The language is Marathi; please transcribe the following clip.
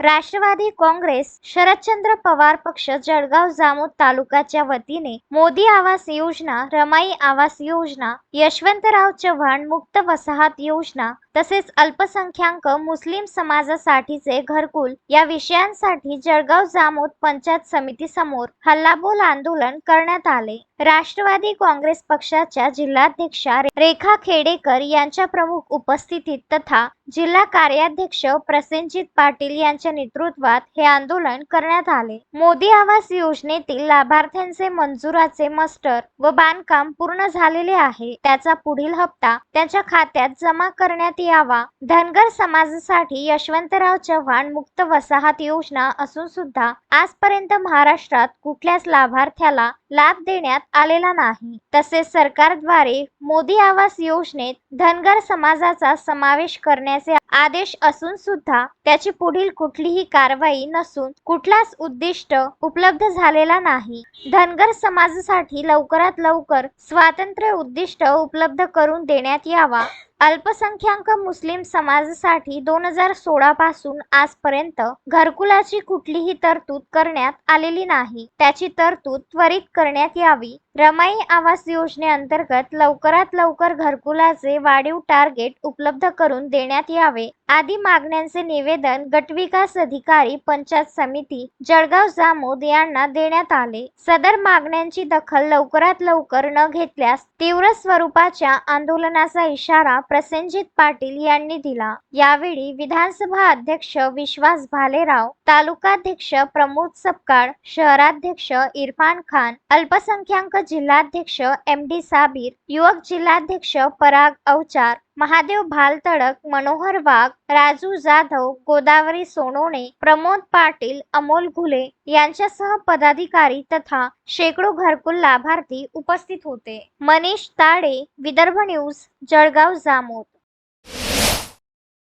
राष्ट्रवादी काँग्रेस शरदचंद्र पवार पक्ष जळगाव जामोद तालुक्याच्या वतीने मोदी आवास योजना रमाई आवास योजना यशवंतराव चव्हाण मुक्त वसाहत योजना तसेच अल्पसंख्याक मुस्लिम समाजासाठीचे घरकुल या विषयांसाठी जळगाव जामोद पंचायत समिती समोर हल्लाबोल आंदोलन करण्यात आले. राष्ट्रवादी काँग्रेस पक्षाच्या जिल्हाध्यक्षा रेखा खेडेकर यांच्या प्रमुख उपस्थितीत तथा जिल्हा कार्याध्यक्ष प्रसेनजित पाटील यांच्या नेतृत्वात हे आंदोलन करण्यात आले. मोदी आवास योजनेतील लाभार्थ्यांचे मंजुराचे मस्टर व बांधकाम पूर्ण झालेले आहे. त्याचा पुढील हप्ता त्यांच्या खात्यात जमा करण्यात यावा. धनगर समाजासाठी यशवंतराव चव्हाण मुक्त वसाहत योजना असून सुद्धा आजपर्यंत महाराष्ट्रात कुठल्याच लाभार्थ्याला लाभ देण्यात आलेला नाही. तसेच सरकारद्वारे मोदी आवास योजनेत धनगर समाजाचा समावेश करण्याचे आदेश असून सुद्धा त्याची पुढील कुठलीही कारवाई नसून कुठलाच उद्दिष्ट उपलब्ध झालेला नाही. धनगर समाजासाठी लवकरात लवकर स्वातंत्र्य उद्दिष्ट उपलब्ध करून देण्यात यावा. अल्पसंख्याक मुस्लिम समाजासाठी दोन हजार सोळापासून आजपर्यंत घरकुलाची कुठलीही तरतूद करण्यात आलेली नाही. त्याची तरतूद त्वरित करण्यात यावी. रमाई आवास योजनेअंतर्गत लवकरात लवकर घरकुलाचे वाढीव टार्गेट उपलब्ध करून देण्यात यावे. आदी मागण्यांचे निवेदन गटविकास अधिकारी पंचायत समिती जळगाव जामोद यांना देण्यात आले. सदर मागण्यांची दखल लवकरात लवकर न घेतल्यास तीव्र स्वरूपाच्या आंदोलनाचा इशारा प्रसेनजित पाटील यांनी दिला. यावेळी विधानसभा अध्यक्ष विश्वास भालेराव तालुकाध्यक्ष प्रमोद सपकाळ शहराध्यक्ष इरफान खान अल्पसंख्याक जिल्हाध्यक्ष एम डी साबीर युवक जिल्हाध्यक्ष पराग अवचार महादेव भालतडक मनोहर वाघ राजू जाधव गोदावरी सोनवणे प्रमोद पाटील अमोल घुले यांच्यासह पदाधिकारी तथा शेकडो घरकुल लाभार्थी उपस्थित होते. मनीष ताडे विदर्भ न्यूज जळगाव जामोद.